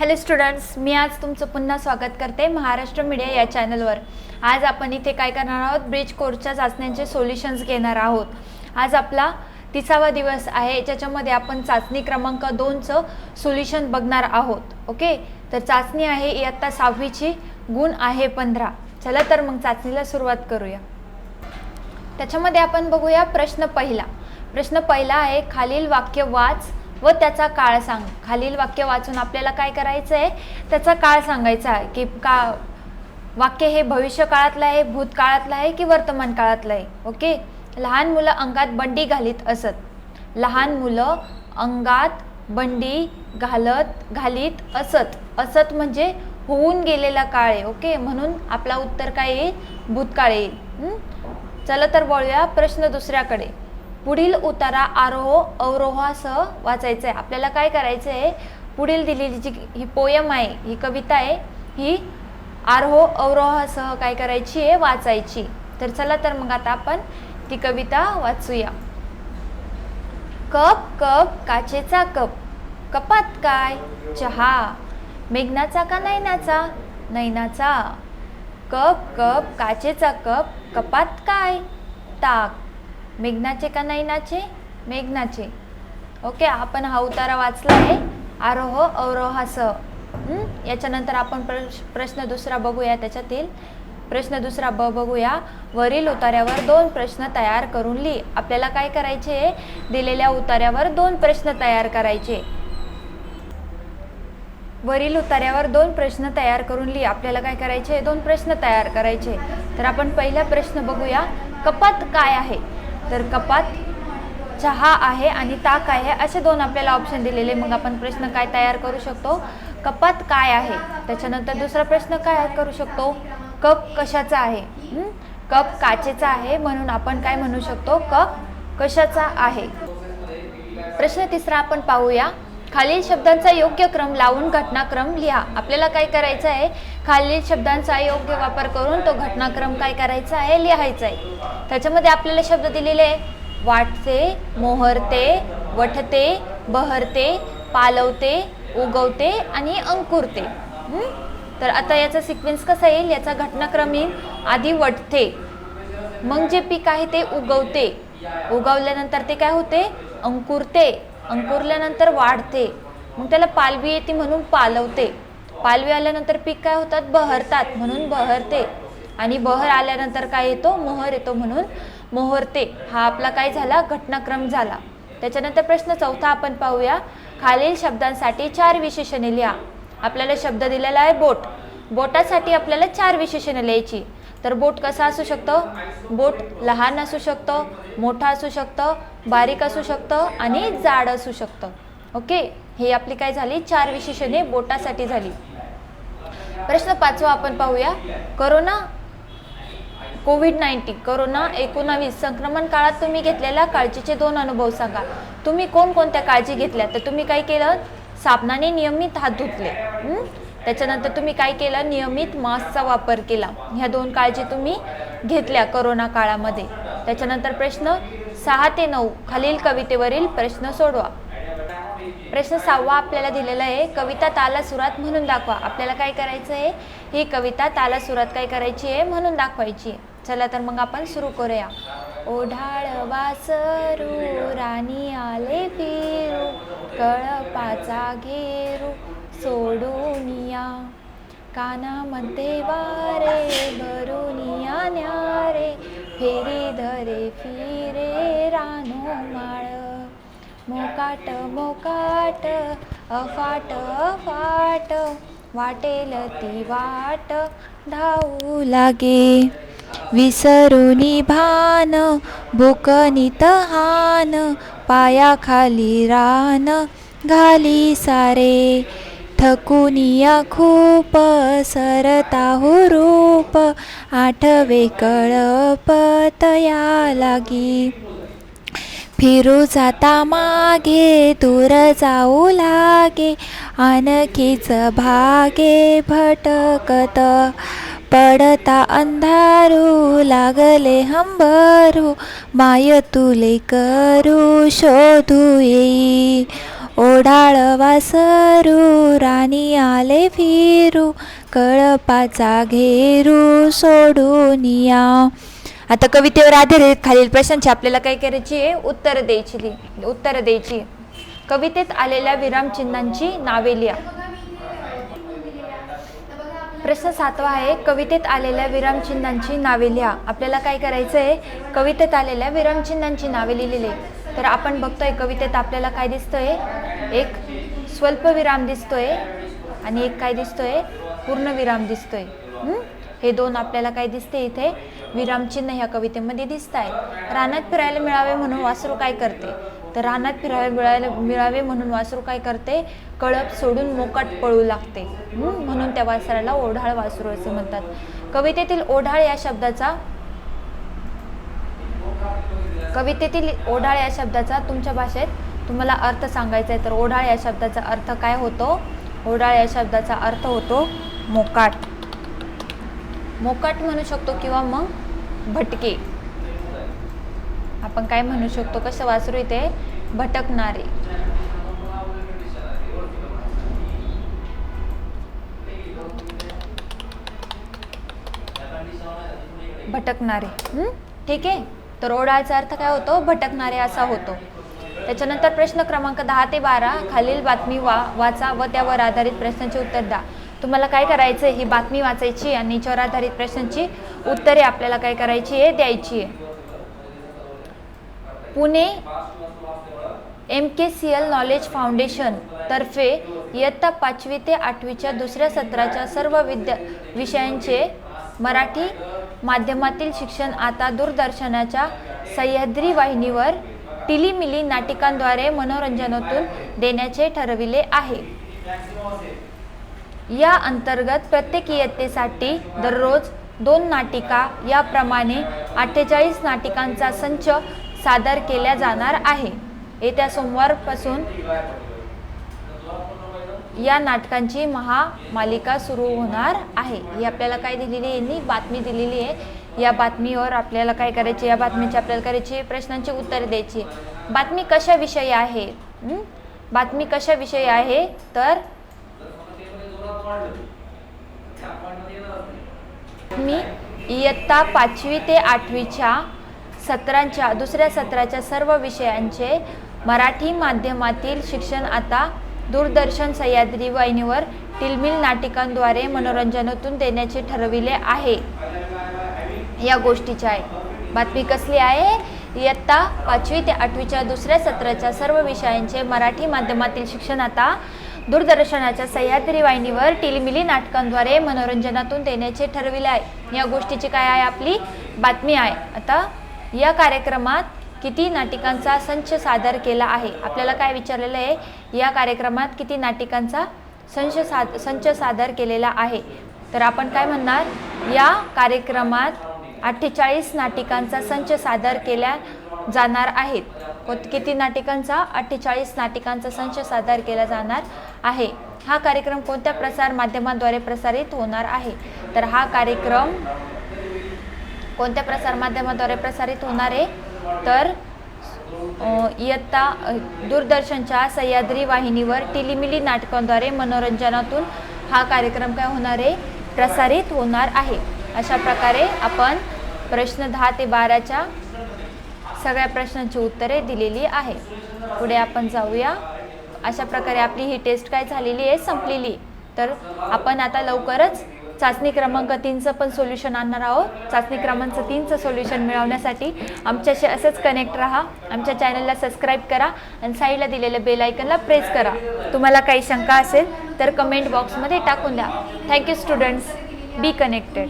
Hello students मी आज तुमचं पुन्हा स्वागत करते महाराष्ट्र मीडिया या चॅनलवर आज आपण इथे काय करणार आहोत? ब्रिज कोर्सच्या चाचण्यांचे सोल्युशन्स घेणार आहोत. आज आपला तिसावा दिवस आहे ज्याच्यामध्ये आपण चाचणी क्रमांक दोनचं सोल्युशन बघणार आहोत. ओके तर चाचणी आहे इयत्ता सहावीची गुण आहे पंधरा. चला तर मग चाचणीला सुरुवात करूया. त्याच्यामध्ये आपण बघूया प्रश्न पहिला. प्रश्न पहिला आहे खालील वाक्य वाच. व त्याचा काळ सांग. खालील वाक्य वाचून आपल्याला काय करायचं आहे त्याचा काळ सांगायचा आहे की का वाक्य हे भविष्य काळातलं आहे भूतकाळातलं आहे की वर्तमान काळातलं आहे? ओके? लहान मुलं अंगात बंडी घालीत असत. लहान मुलं अंगात बंडी घालत घालीत असत. असत म्हणजे होऊन गेलेला काळ आहे. ओके? म्हणून आपला उत्तर काय येईल? भूतकाळ येईल. चला तर वळूया प्रश्न दुसऱ्याकडे. पुढील उतारा आरोह अवरोहासह वाचायचं आहे आपल्याला काय करायचं आहे पुढील दिलेली जी ही पोयम आहे ही कविता आहे ही आरोह अवरोहासह काय करायची आहे? वाचायची. तर चला तर मग आता आपण ती कविता वाचूया. कप कप काचेचा कप. कपात काय? चहा. मेघनाचा का नैनाचा? नैनाचा. कप कप काचेचा कप. कपात काय? ताक. मेघनाचे का नैनाचे मेघनाचे. ओके आपण हा उतारा वाचला आहे. आरोह अवरोहासह याच्यानंतर आपण प्रश प्रश्न दुसरा बघूया त्याच्यातील. प्रश्न दुसरा ब बघूया. वरील उतार्यावर दोन प्रश्न तयार करून लिही आपल्याला काय करायचे? दिलेल्या उतार्यावर दोन प्रश्न तयार करायचे. वरील उतार्यावर दोन प्रश्न तयार करून लिही आपल्याला काय करायचे? दोन प्रश्न तयार करायचे. तर आपण पहिला प्रश्न बघूया. कपात काय आहे? तर कपात चहा आहे आणि ताक आहे असे दोन आपल्याला ऑप्शन दिलेले. मग आपण प्रश्न काय तयार करू शकतो? कपात काय आहे? त्याच्यानंतर दुसरा प्रश्न काय करू शकतो? कप कशाचा आहे? कप काचेचा आहे म्हणून आपण काय म्हणू शकतो? कप कशाचा आहे? प्रश्न तिसरा आपण पाहूया. खालील शब्दांचा योग्य क्रम लावून घटनाक्रम लिहा. आपल्याला काय करायचं आहे? खालील शब्दांचा योग्य वापर करून तो घटनाक्रम काय करायचा आहे लिहायचा आहे. त्याच्यामध्ये आपल्याला शब्द दिलेले आहे वाटते मोहरते वठते बहरते पालवते उगवते आणि अंकुरते. तर आता याचा सिक्वेन्स कसा येईल? याचा घटनाक्रम येईल आधी वटते मग जे पीक आहे ते उगवते. उगवल्यानंतर ते काय होते? अंकुरते. अंकुरल्यानंतर वाढते. मग त्याला पालवी येते म्हणून पालवते. पालवी आल्यानंतर पीक काय होतात? बहरतात म्हणून बहरते. आणि बहर आल्यानंतर काय येतो? मोहर येतो म्हणून मोहरते. हा आपला काय झाला? घटनाक्रम झाला. त्याच्यानंतर प्रश्न चौथा आपण पाहूया. खालील शब्दांसाठी चार विशेषणे लिहा. आपल्याला शब्द दिलेला आहे बोट. बोटासाठी आपल्याला चार विशेषणे लिहायची. तर बोट कसा असू शकतं? बोट लहान असू शकतं मोठा असू शकतं बारीक असू शकतं आणि जाड असू शकतं. ओके? हे आपली काय झाली? चार विशेषणे बोटासाठी झाली. प्रश्न पाचवा आपण पाहूया. करोना कोविड नाईन्टीन करोना एकोणावीस संक्रमण काळात तुम्ही घेतलेल्या काळजीचे दोन अनुभव सांगा. तुम्ही कोणकोणत्या काळजी घेतल्या? तर तुम्ही काय केलं? साबणाने नियमित हात धुतले. त्याच्यानंतर तुम्ही काय केलं? नियमित मास्कचा वापर केला. ह्या दोन काळजी तुम्ही घेतल्या करोना काळामध्ये. त्याच्यानंतर प्रश्न सहा ते नऊ खालील कवितेवरील प्रश्न सोडवा. प्रश्न सहावा आपल्याला दिलेला आहे. कविता ताला सुरात म्हणून दाखवा. आपल्याला काय करायचं आहे? ही कविता ताला सुरात काय करायची आहे? म्हणून दाखवायची. आहे चला तर मग आपण सुरू करूया. ओढाळ वासरू राणी आले फिरू कळपाचा घेरू सोडून या. कानामध्ये वारे भरून या न्यारे फेरी धरे फिरे रानो माळ. मोकाट मोकाट अफाट अफाट वाटेल ती वाट धावू लागे. विसरुनी भान भूकनित हान पायाखाली रान घाली सारे. थकुनिया खूप सरता हुरूप आठवे कळपतया लागी. फिरू जाता मागे दूर जाऊ लागे. आणखीच भागे भटकत पडता अंधारू लागले हंबरू. माय तुले करू शोधू येई. ओढाळ वासरू राणी आले फिरू. कळपाचा घेरू सोडून या. आता कवितेवर आधारित खालील प्रश्नांची आपल्याला काय करायची आहे? उत्तर द्यायची उत्तर द्यायची. आहे. कवितेत आलेल्या विरामचिन्हांची नावे लिहा. प्रश्न सातवा आहे कवितेत आलेल्या विरामचिन्हांची नावे लिहा. आपल्याला काय करायचं आहे कवितेत आलेल्या विरामचिन्हांची नावे लिहिलेली. आहे. तर आपण बघतोय कवितेत आपल्याला काय दिसतोय? एक स्वल्पविराम दिसतोय आणि एक काय दिसतोय? पूर्णविराम दिसतोय. हे दोन आपल्याला काय दिसते इथे? विरामचिन्ह ह्या कवितेमध्ये दिसत आहेत रानात फिरायला मिळावे म्हणून वासरू काय करते? तर रानात फिरावे मिळायला मिळावे म्हणून वासरू काय करते? कळप सोडून मोकाट पळू लागते. म्हणून त्या वासराला ओढाळ वासरू असे म्हणतात. कवितेतील ओढाळ या शब्दाचा कवितेतील ओढाळ या शब्दाचा तुमच्या भाषेत तुम्हाला अर्थ सांगायचा आहे. तर ओढाळ या शब्दाचा अर्थ काय होतो? ओढाळ या शब्दाचा अर्थ होतो मोकाट. मोकाट म्हणू शकतो किंवा मग भटके. आपण काय म्हणू शकतो? कसं वासरू इथे? भटकणारे. भटकणारे. ठीक आहे. तर ओढाचा अर्थ काय होतो? भटकणारे असा होतो. त्याच्यानंतर प्रश्न क्रमांक दहा ते बारा खालील बातमी वा वाचा व त्यावर आधारित प्रश्नांचे उत्तर द्या. तुम्हाला काय करायचं आहे? ही बातमी वाचायची आणि याच्यावर आधारित प्रश्नांची उत्तरे आपल्याला काय करायची आहे द्यायची आहे. Pune M K C L knowledge foundation तर्फे इयत्ता पाचवी ते आठवीच्या दुसऱ्या सत्राच्या सर्व विद्या विषयांचे मराठी माध्यमातील शिक्षण आता दूरदर्शनाच्या सह्याद्री वाहिनीवर टिलीमिली नाटिकांद्वारे मनोरंजनातून देण्याचे ठरविले आहे. या अंतर्गत प्रत्येक इयत्तेसाठी दररोज दोन नाटिका याप्रमाणे अठ्ठेचाळीस नाटिकांचा संच सादर केल्या जाणार आहे. येत्या सोमवारपासून या नाटकांची महामालिका सुरू होणार आहे. ही आपल्याला काय दिलेली आहे? यांनी बातमी दिलेली आहे. या बातमीवर आपल्याला काय करायचे? या बातमीची आपल्याला करायची प्रश्नांची उत्तरे द्यायची. बातमी कशाविषयी आहे? बातमी कशाविषयी आहे? तर मी इयत्ता पाचवी ते आठवीच्या सत्रांच्या दुसऱ्या सत्राच्या सर्व विषयांचे मराठी माध्यमातील शिक्षण आता दूरदर्शन सह्याद्री वाहिनीवर टिलमिल नाटिकांद्वारे मनोरंजनातून देण्याचे ठरविले आहे. या गोष्टीच्या आहे. बातमी कसली आहे? इयत्ता पाचवी ते आठवीच्या दुसऱ्या सत्राच्या सर्व विषयांचे मराठी माध्यमातील शिक्षण आता दूरदर्शनाच्या सह्याद्री वाहिनीवर टिलमिली नाटकांद्वारे मनोरंजनातून देण्याचे ठरविले आहे. या गोष्टीची काय आहे आपली? बातमी आहे. आता या कार्यक्रमात किती नाटिकांचा संच सादर केला आहे? आपल्याला काय विचारलेलं आहे? या कार्यक्रमात किती नाटिकांचा संच साद संच सादर केलेला आहे? तर आपण काय म्हणणार? या कार्यक्रमात अठ्ठेचाळीस नाटिकांचा संच सादर केल्या जाणार आहेत. किती नाटिकांचा? अठ्ठेचाळीस नाटिकांचा संच सादर केला जाणार आहे. हा कार्यक्रम कोणत्या प्रसार माध्यमांद्वारे प्रसारित होणार आहे? तर हा कार्यक्रम कोणत्या प्रसार माध्यमाद्वारे प्रसारित होणार आहे? तर इयत्ता दूरदर्शनच्या सह्याद्री वाहिनीवर टिलिमिली नाटकांद्वारे मनोरंजनातून हा कार्यक्रम काय होणार आहे? प्रसारित होणार आहे. अशा प्रकारे आपण प्रश्न दहा ते बाराच्या सगळ्या प्रश्नांची उत्तरे दिलेली आहे. पुढे आपण जाऊया. अशा प्रकारे आपली ही टेस्ट काय झालेली आहे? संपलेली. तर आपण आता लवकरच चाचणी क्रमांक तीनचं पण सोल्युशन आणणार आहोत. चाचणी क्रमांक तीनचं सोल्युशन मिळवण्यासाठी आमच्याशी असंच कनेक्ट राहा. आमच्या चॅनलला सबस्क्राईब करा आणि साईडला दिलेल्या बेल आयकनला प्रेस करा. तुम्हाला काही शंका असेल तर कमेंट बॉक्समध्ये टाकून द्या. Thank you students be connected